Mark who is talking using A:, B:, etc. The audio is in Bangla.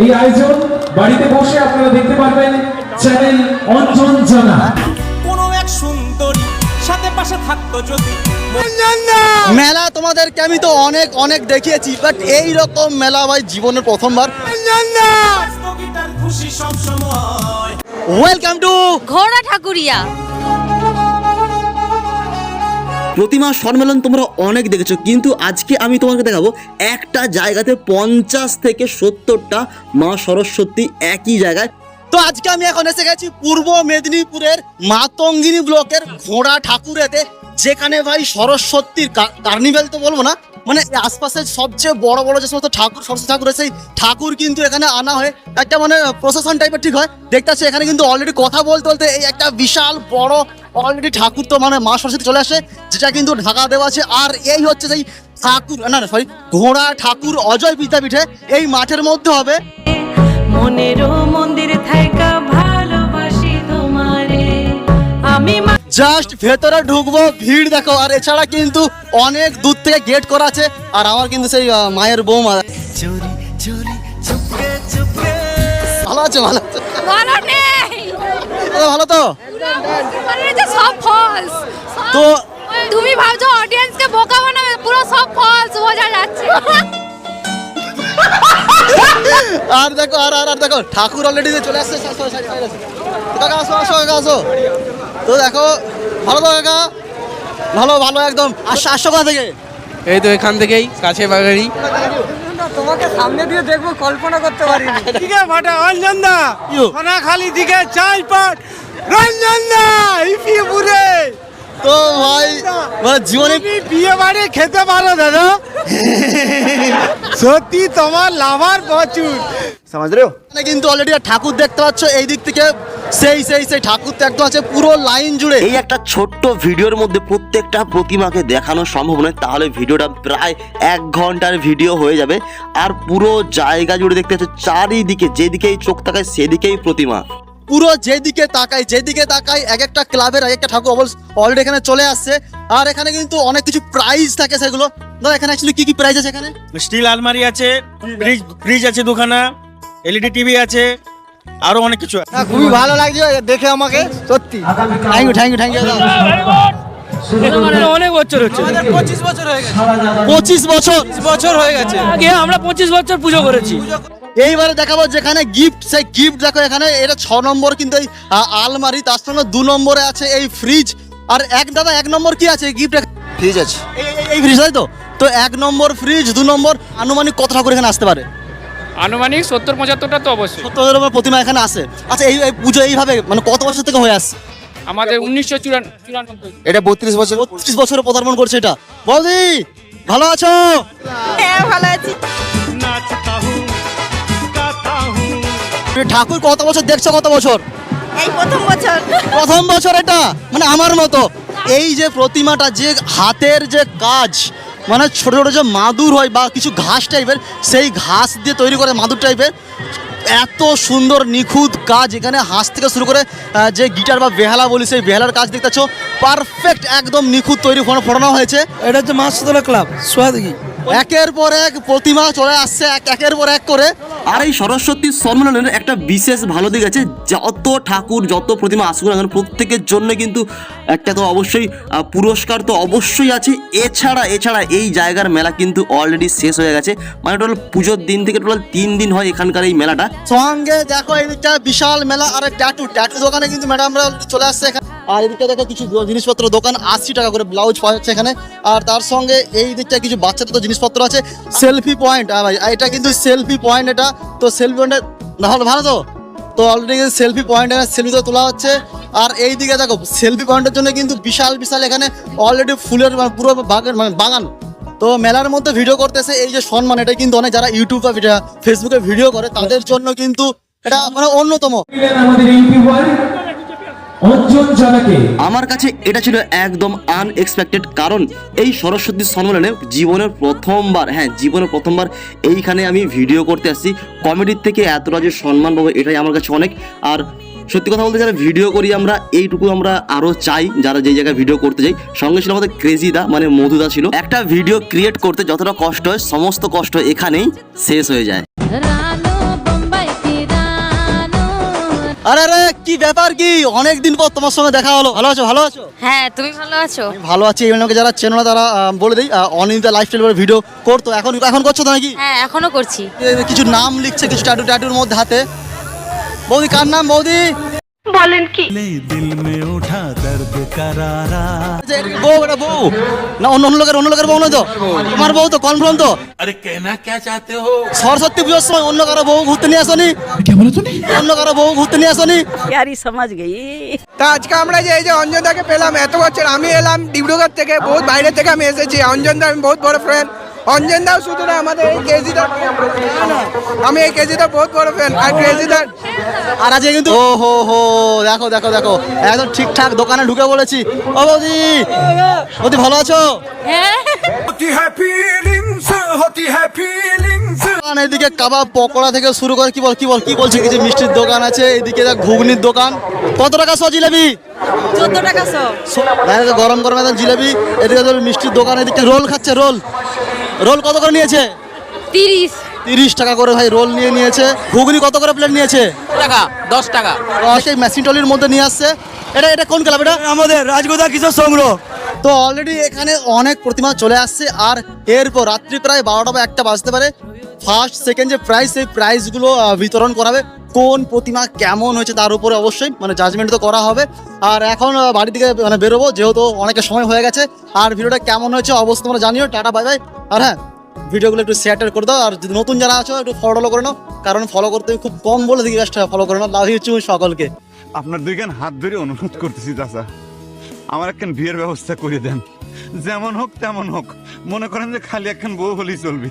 A: এই আয়োজন বাড়িতে বসে আপনারা দেখতে পারবেন চ্যানেল অঞ্জন জানা।
B: কোনো এক সুন্দরী সাথে পাশে থাকতো যদি।
C: মেলা তোমাদেরকে আমি তো অনেক অনেক দেখিয়েছি বাট এই রকম মেলা ভাই জীবনের প্রথমবার। ওয়েলকাম টু
D: ঘোড়া ঠাকুরিয়া।
E: প্রতিমা সম্মেলন তোমরা অনেক দেখেছ, কিন্তু আজকে আমি তোমাকে দেখাবো একটা জায়গাতে পঞ্চাশ থেকে সত্তরটা মা সরস্বতী একই জায়গায়।
C: তো আজকে আমি এখন এসে গেছি পূর্ব মেদিনীপুরের মাতঙ্গিনী ব্লকের ঘোড়া ঠাকুরেতে, যেখানে ভাই সরস্বতীর কার্নিভেল তো বলব না মানে আশপাশের সবচেয়ে বড় বড় যে সমস্ত ঠাকুর, সরস্বতী ঠাকুর সেই ঠাকুর কিন্তু এখানে আনা হয়। একটা মানে প্রশাসন টাইপের ঠিক হয়। দেখতে এখানে কিন্তু অলরেডি কথা বলতে বলতে এই একটা বিশাল বড় অলরেডি ঠাকুর তো মানে মা সরস্বতী চলে আসে, যেটা কিন্তু ঢাকা দেওয়া আছে। আর এই হচ্ছে সেই ঠাকুর, না না সরি ঘোড়া ঠাকুর অজয় বিদ্যাপীঠে, এই মাঠের মধ্যে হবে।
F: মনেরও মন্দির
C: জাস্ট ভেতরে ঢুকবো ভিড় দেখো। আর এছাড়া কিন্তু অনেক দূর থেকে গেট করা আছে। আর আমার কিন্তু সেই মায়ের বৌমা। ভালো আছে ভালো আছে?
D: ভালো
C: তো?
D: সব ফলস
C: তো
D: তুমি ভাবছ অডিয়েন্সকে বোকা বানাবে পুরো সব ফলস বোঝা যাচ্ছে।
C: আর দেখো আর আর আর দেখো ঠাকুর অলরেডি চলে আসছে কাকা আসো আসো কাকা আসো। তো দেখো ভালো তো কাকা? ভালো ভালো একদম। আসো আসো কোথা থেকে?
G: এই তো এখান থেকেই কাছে বাগারি
H: দিকে ফাটা রঞ্জন দা। সোনাখালি দিকে চাই পাট। রঞ্জন দা ইপিপুরে
C: তো ভাই মানে জীবনে
H: বিয়ে বাড়ি খেতে পারো দাদা। সত্যি তোমার লাভার প্রচুর।
C: এখানে কিন্তু অলরেডি ঠাকুর দেখতে পাচ্ছ এই দিক থেকে সেই সেই সেই ঠাকুর তো একদম আছে পুরো লাইন জুড়ে।
E: এই একটা ছোট্ট ভিডিওর মধ্যে প্রত্যেকটা প্রতিমাকে দেখানো সম্ভব নয় তাহলে ভিডিওটা প্রায় এক ঘণ্টার ভিডিও হয়ে যাবে। আর পুরো জায়গা জুড়ে দেখতে পাচ্ছ চারিদিকে যেদিকেই চোখ তাকায় সেদিকেই প্রতিমা।
C: পুরো যেদিকে তাকাই যেদিকে তাকাই এক একটা ক্লাবের এক একটা ঠাকুর অলরেডি এখানে চলে আসছে। আর এখানে কিন্তু অনেক কিছু প্রাইজ থাকে সেগুলো। দাদা এখানে অ্যাকচুয়ালি কি কি প্রাইজ আছে এখানে?
H: স্টিল আলমারি আছে ফ্রিজ ফ্রিজ আছে দুখানা এলইডি টিভি আছে আরও অনেক কিছু আছে।
C: খুবই ভালো লাগছে দেখে আমাকে সত্যি। Thank you thank you thank you
G: অনেক বছর হচ্ছে।
C: পঁচিশ বছর
G: বছর? হয়ে গেছে। আগে আমরা পঁচিশ বছর পুজো করেছি।
C: এইবারে দেখাবো যেখানে গিফট সেই গিফট দেখো এখানে এটা ছ নম্বর কিন্তু এই আলমারি তার সঙ্গে দু নম্বরে আছে এই ফ্রিজ আর এক দাদা এক নম্বর কি আছে গিফট
E: ফ্রিজ আছে।
C: এই ফ্রিজ তাই তো? তো এক নম্বর ফ্রিজ দু নম্বর আনুমানিক কত ঠাকুর এখানে আসতে পারে?
G: আনুমানিক সত্তর পঁচাত্তরটা তো অবশ্যই।
C: সত্তর নম্বর প্রতিমা এখানে আসে আচ্ছা এই এই পুজো এইভাবে মানে কত বছর থেকে হয়ে আসছে?
G: আমাদের উনিশশো চুরানব্বই।
C: এটা বত্রিশ বছর। বত্রিশ বছরে পদার্পণ করছে এটা। বৌদি ভালো আছো?
D: হ্যাঁ ভালো আছি।
C: ঠাকুর কত বছর দেখছ কত বছর?
D: এই প্রথম বছর।
C: প্রথম বছর এটা মানে আমার মতো। এই যে প্রতিমাটা যে হাতের যে কাজ মানে ছোটো ছোটো যে মাদুর হয় বা কিছু ঘাস টাইপের, সেই ঘাস দিয়ে তৈরি করে মাদুর টাইপের। এত সুন্দর, নিখুঁত কাজ এখানে হাঁস থেকে শুরু করে যে গিটার বা বেহালা বলি, সেই বেহালার কাজ দেখতেছ পারফেক্ট, একদম নিখুঁত তৈরি ফোন- ফোটানো হয়েছে।
G: এটা হচ্ছে মাছ ক্লাব সোহাদিঘি
C: একের পর এক প্রতিমা চলে আসছে এক একের পর এক করে।
E: আর এই সরস্বতী সম্মেলনের একটা বিশেষ ভালো দিক আছে যত ঠাকুর যত প্রতিমা আসুক না প্রত্যেকের জন্য কিন্তু একটা তো অবশ্যই পুরস্কার তো অবশ্যই আছে। এছাড়া এছাড়া এই জায়গার মেলা কিন্তু অলরেডি শেষ হয়ে গেছে। মানে টোটাল পুজোর দিন থেকে টোটাল তিন দিন হয় এখানকার এই মেলাটা।
C: সঙ্গে দেখো এদিকটা বিশাল মেলা আর ট্যাটু ট্যাটু দোকানে কিন্তু ম্যাডামরা চলে আসছে এখানে। আর এদিকটা দেখো কিছু জিনিসপত্র, দোকান, আশি টাকা করে ব্লাউজ পাওয়া যাচ্ছে এখানে। আর তার সঙ্গে এই দিকটা কিছু বাচ্চাদের তো জিনিসপত্র আছে। সেলফি পয়েন্ট ভাই, এটা কিন্তু সেলফি পয়েন্ট এটা। তো সেলফি পয়েন্টে, ভালো ভালো তো? তো অলরেডি সেলফি পয়েন্ট সেলফি তো তোলা হচ্ছে। আর এই দিকে দেখো, সেলফি পয়েন্টের জন্য কিন্তু বিশাল বিশাল এখানে অলরেডি ফুলের মানে পুরো বাগান মানে বাগান। তো মেলার মধ্যে ভিডিও করতেছে, এই যে সম্মান, এটা কিন্তু অনেক যারা ইউটিউব বা ফেসবুকে ভিডিও করে, তাদের জন্য কিন্তু এটা মানে অন্যতম।
A: আমাদের ইউটিউবার
E: আমার কাছে এটা ছিল একদম আনএক্সপেক্টেড কারণ এই সরস্বতী সম্মেলনে জীবনের প্রথমবার হ্যাঁ জীবনের প্রথমবার এইখানে আমি ভিডিও করতে আসছি। কমেডির থেকে এতটা যে সম্মান পাবো এটাই আমার কাছে অনেক। আর সত্যি কথা বলতে যারা ভিডিও করি আমরা এইটুকু আমরা আরও চাই যারা যেই জায়গায় ভিডিও করতে যাই। সঙ্গে ছিল আমাদের ক্রেজিদা মানে মধুদা ছিল। একটা ভিডিও ক্রিয়েট করতে যতটা কষ্ট হয় সমস্ত কষ্ট এখানেই শেষ হয়ে যায়।
C: আরে আরে কি ব্যাপার কি? অনেক দিন পর তোমার সঙ্গে দেখা হলো। ভালো আছো? ভালো আছো?
D: হ্যাঁ তুমি ভালো আছো?
C: আমি ভালো আছি। এই যারা চেনো না তারা আহ, বলে দিই অনিন্দিতা লাইফস্টাইল ভিডিও করতো। এখন এখন করছ তো নাকি?
D: হ্যাঁ এখনও করছি।
C: কিছু নাম লিখছে কিছু ট্যাটু ট্যাটুর মধ্যে হাতে। বৌদি কার নাম বৌদি? যে এটা কি বউ এটা বউ। না অন্য অন্য লোকের অন্য লোকের বউ নয় তো? তোমার বউ তো কনফার্ম তো। আরে কেনা কে চাতে হো? সরস্বতী পুজোর সময় অন্য কারও বউ ঘুরতে নিয়ে আসনি? অন্য কারও বউ ঘুরতে নিয়ে আসনি?
F: প্যারি সমাজ গেই।
I: তা আজকে আমরা যে এই যে অঞ্জনদাকে পেলাম এত বছর আমি এলাম ডিব্রুগড় থেকে বহুত বাইরে থেকে আমি এসেছি। অঞ্জনদা আমি বহুত বড় ফ্রেন্ড অঞ্জনদাও শুধু না আমাদের এই কেজিদার আমি এই কেজিদার বহুত বড় ফ্রেন্ড আর কেজিদার
C: আর আজকে কিন্তু ও হো হো দেখো দেখো দেখো একদম ঠিকঠাক দোকানে ঢুকে বলেছি ও বৌদি বৌদি ভালো আছো?
D: হ্যাঁ
C: দোকান এদিকে কাবাব পকোড়া থেকে শুরু করে কি বল কি বল কি বলছে? কিছু মিষ্টির দোকান আছে এদিকে দেখ ঘুগনির দোকান। কত টাকা সব জিলেবি?
F: চোদ্দ টাকা সব
C: গরম গরম একদম জিলেবি এদিকে মিষ্টির দোকান এদিকে রোল খাচ্ছে রোল। রোল কত করে নিয়েছে?
D: তিরিশ।
C: তিরিশ টাকা করে ভাই রোল নিয়ে নিয়েছে। ঘুগনি কত করে প্লেট নিয়েছে?
G: টাকা দশ টাকা।
C: সেই মেশিন টলির মধ্যে নিয়ে আসছে। এটা এটা কোন ক্লাব এটা?
G: আমাদের রাজগোদা কিশোর সংগ্রহ
C: তো অলরেডি এখানে অনেক প্রতিমা চলে আসছে। আর এরপর রাত্রি প্রায় বারোটা বা একটা বাজতে পারে। ফার্স্ট সেকেন্ড যে প্রাইস সেই প্রাইসগুলো বিতরণ করাবে। কোন প্রতিমা কেমন হয়েছে তার উপরে অবশ্যই মানে জাজমেন্ট তো করা হবে। আর এখন বাড়ি থেকে মানে বেরোবো, যেহেতু অনেকের সময় হয়ে গেছে। আর ভিডিওটা কেমন হয়েছে অবশ্যই তোমরা জানিও। টাটা বাই বাই আর হ্যাঁ ভিডিওগুলো একটু শেয়ার করে দাও। আর যদি নতুন যারা আছো, একটু ফলো করে নাও। কারণ ফলো করতে খুব কম বলে দিই ফলো করে নাও। লাভ ইউ সকলকে।
J: আপনার দুইখান হাত ধরে অনুরোধ করতেছি, চাচা। আমার একখান বিয়ের ব্যবস্থা করে দেন। যেমন হোক, তেমন হোক। মনে করেন যে খালি একখান বউ হলেই চলবে।